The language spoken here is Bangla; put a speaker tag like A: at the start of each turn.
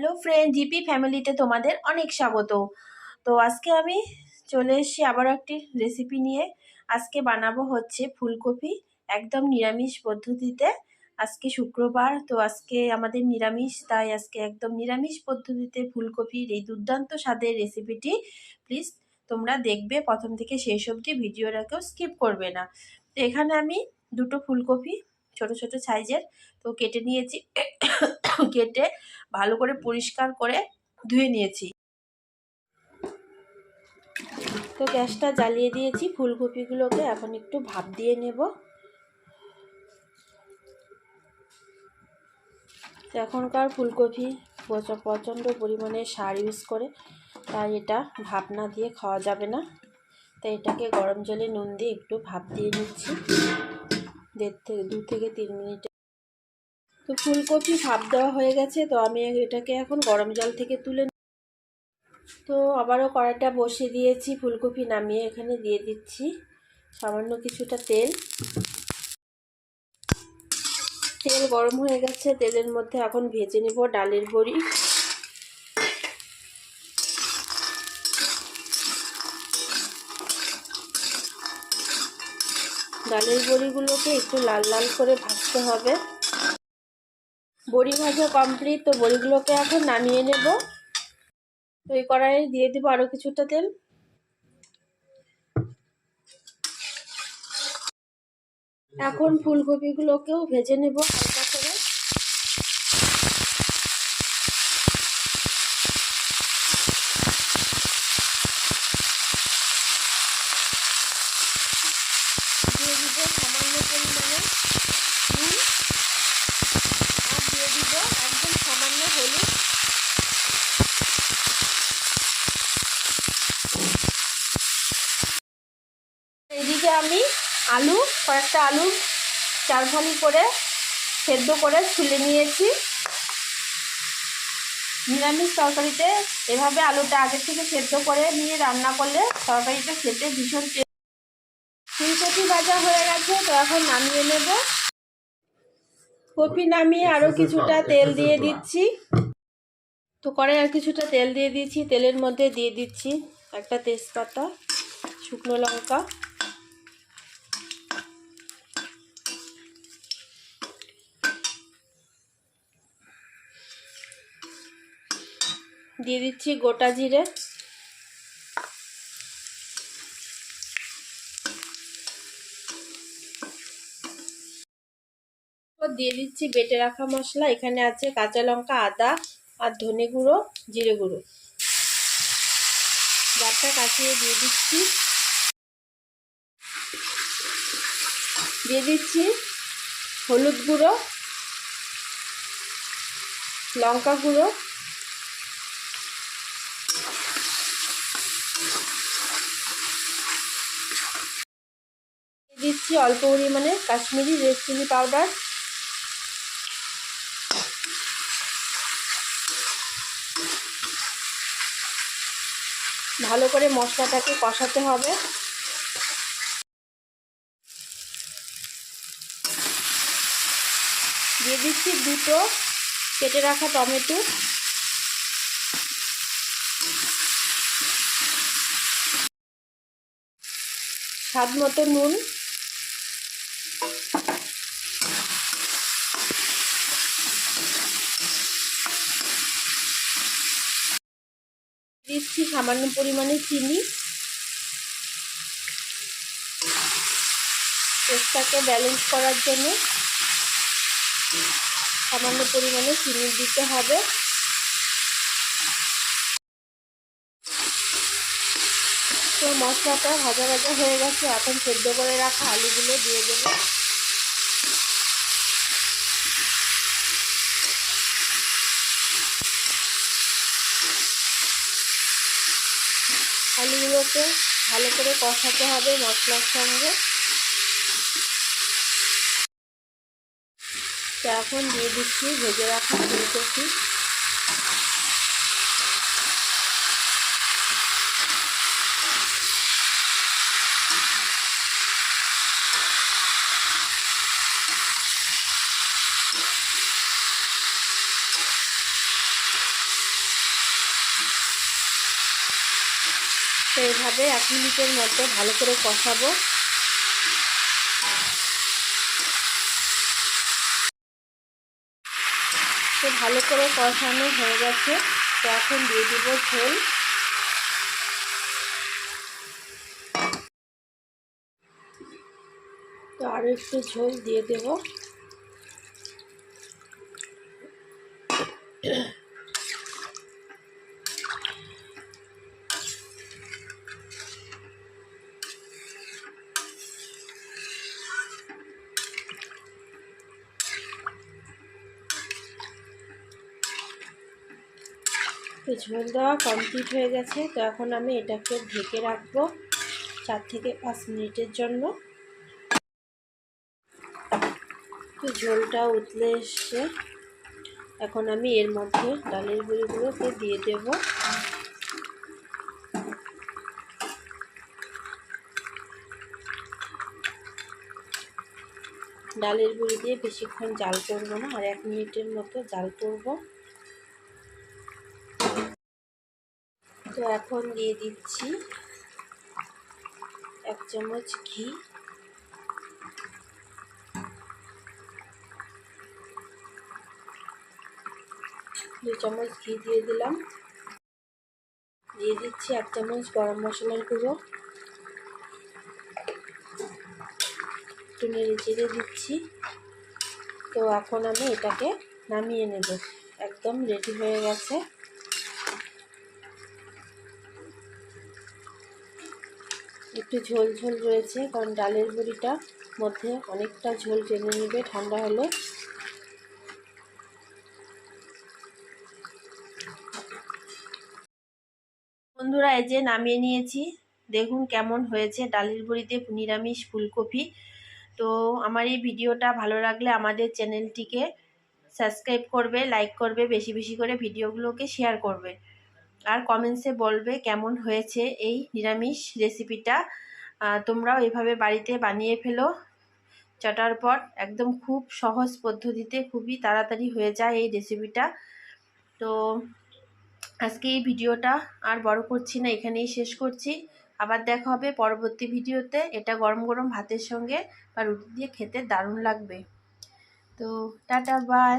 A: হ্যালো ফ্রেন্ড জিপি ফ্যামিলিতে তোমাদের অনেক স্বাগত। তো আজকে আমি চলে এসেছি আবার একটি রেসিপি নিয়ে। আজকে বানাবো হচ্ছে ফুলকপি একদম নিরামিষ পদ্ধতিতে। আজকে শুক্রবার, তো আজকে আমাদের নিরামিষ, তাই আজকে একদম নিরামিষ পদ্ধতিতে ফুলকপির এই দুর্দান্ত স্বাদের রেসিপিটি প্লিজ তোমরা দেখবে। প্রথম থেকে শেষ অবধি ভিডিওটাকেও স্কিপ করবে না। তো এখানে আমি দুটো ফুলকপি ছোট ছোট সাইজের। তো কেটে নিয়েছি। কেটে ভালো করে পরিষ্কার করে ধুয়ে নিয়েছি। তো গ্যাসটা জ্বালিয়ে দিয়েছি। ফুলকপিগুলোকে এখন একটু ভাপ দিয়ে নেব। এখনকার ফুলকপি প্রচণ্ড পরিমাণে সার ইউজ করে, তাই এটা ভাপ না দিয়ে খাওয়া যাবে না। তাই এটাকে গরম জলে নুন দিয়ে একটু ভাপ দিয়ে নিচ্ছি। দেড় থেকে, দু থেকে তিন মিনিট। তো ফুলকপি ভাপ দেওয়া হয়ে গেছে, তো আমি এটাকে এখন গরম জল থেকে তুলে তো আবারও কড়াইটা বসিয়ে দিয়েছি, ফুলকপি নামিয়ে এখানে দিয়ে দিচ্ছি সামান্য কিছুটা তেল। তেল গরম হয়ে গেছে, তেলের মধ্যে এখন ভেজে নেব ডালের বড়ি। ডালের বড়িগুলোকে একটু লাল লাল করে ভাজতে হবে। বড়ি ভাজা কমপ্লিট তো বড়িগুলোকে এখন নামিয়ে নেব। তো এই কড়াইয়ে দিয়ে দেবো আরও কিছুটা তেল। এখন ফুলকপিগুলোকেও ভেজে নেব হালকা করে দিয়ে দিব সামান্য পরিমাণে নুন আর দিয়ে দিব একদম সামান্য হলুদ এদিকে আমি আলু কয়েকটা আলু চার ফালি করে সেদ্ধ করে ছুলে নিয়েছি। নিরামিষ তরকারিতে এভাবে আলুটা আগে থেকে সেদ্ধ করে নিয়ে রান্না করলে তরকারিটা খেতে ভীষণ ফুলকপি ভাজা হয়ে গেছে তো এখন নামিয়ে নেব। কপি নামিয়ে আরও কিছুটা তেল দিয়ে দিচ্ছি। তো করে আর কিছুটা তেল দিয়ে দিচ্ছি তেলের মধ্যে দিয়ে দিচ্ছি একটা তেজপাতা শুকনো লঙ্কা। দিয়ে দিচ্ছি গোটা জিরে। দিয়ে দিচ্ছি বেটে রাখা মশলা, এখানে আছে কাঁচা লঙ্কা, আদা আর ধনে গুঁড়ো, জিরে গুঁড়ো। জারটা কাটিয়ে দিয়ে দিচ্ছি। দিয়ে দিচ্ছি হলুদ গুঁড়ো, লঙ্কা গুঁড়ো দিচ্ছি অল্প পরিমাণে কাশ্মীরি রেড চিলি পাউডার ভালো করে মশলাটাকে কষাতে হবে। দিয়ে দিচ্ছি দুটো কেটে রাখা টমেটো। স্বাদ মতো নুন। দিচ্ছি সামান্য পরিমাণে চিনি। টেস্টটাকে ব্যালেন্স করার জন্য সামান্য পরিমাণে চিনি দিতে হবে। তো মশলাটা ভাজা ভাজা হয়ে গেছে, এখন সেদ্ধ করে রাখা আলুগুলো দিয়ে দেবো। আলুগুলোকে ভালো করে কষাতে হবে মশলার সঙ্গে। এখন দিয়ে দিচ্ছি ভেজে রাখা ফুলকপি। এইভাবে এক মিনিটের মতো ভালো করে কষাবো। তো ভালো করে কষানো হয়ে গেছে। তো এখন দিয়ে দিব ঝোল। তো আরও একটু ঝোল দিয়ে দেব। তো ঝোল দেওয়া কমপ্লিট হয়ে গেছে। তো এখন আমি এটাকে ঢেকে রাখব চার থেকে পাঁচ মিনিটের জন্য। তো ঝোলটা উতলে এসছে। এখন আমি এর মধ্যে ডালের বড়িগুলোকে দিয়ে দেব। ডালের বড়ি দিয়ে বেশিক্ষণ জাল করব না, আর এক মিনিটের মতো জাল করব। তো এখন দিয়ে দিচ্ছি এক চামচ ঘি। দু চামচ ঘি দিয়ে দিলাম। দিয়ে দিচ্ছি এক চামচ গরম মশলার গুঁড়ো। একটু নেড়ে চেড়ে দিচ্ছি। তো এখন আমি এটাকে নামিয়ে নেব। একদম রেডি হয়ে গেছে। একটু ঝোল ঝোল রয়েছে, কারণ ডালের বড়িটা মধ্যে অনেকটা ঝোল টেনে নেবে, ঠান্ডা হলে। বন্ধুরা, এই যে নামিয়ে নিয়েছি। দেখুন কেমন হয়েছে ডালের বড়িতে নিরামিষ ফুলকপি। তো আমার এই ভিডিওটা ভালো লাগলে আমাদের চ্যানেলটিকে সাবস্ক্রাইব করবে, লাইক করবে, বেশি বেশি করে ভিডিওগুলোকে শেয়ার করবে। আর কমেন্টসে বলবে কেমন হয়েছে এই নিরামিষ রেসিপিটা তোমরাও এভাবে বাড়িতে বানিয়ে ফেলো। চটার পর একদম খুব সহজ পদ্ধতিতে খুবই তাড়াতাড়ি হয়ে যায় এই রেসিপিটা তো আজকে এই ভিডিওটা আর বড় করছি না, এখানেই শেষ করছি। আবার দেখা হবে পরবর্তী ভিডিওতে। এটা গরম গরম ভাতের সঙ্গে বা রুটি দিয়ে খেতে দারুণ লাগবে। তো টাটা বাই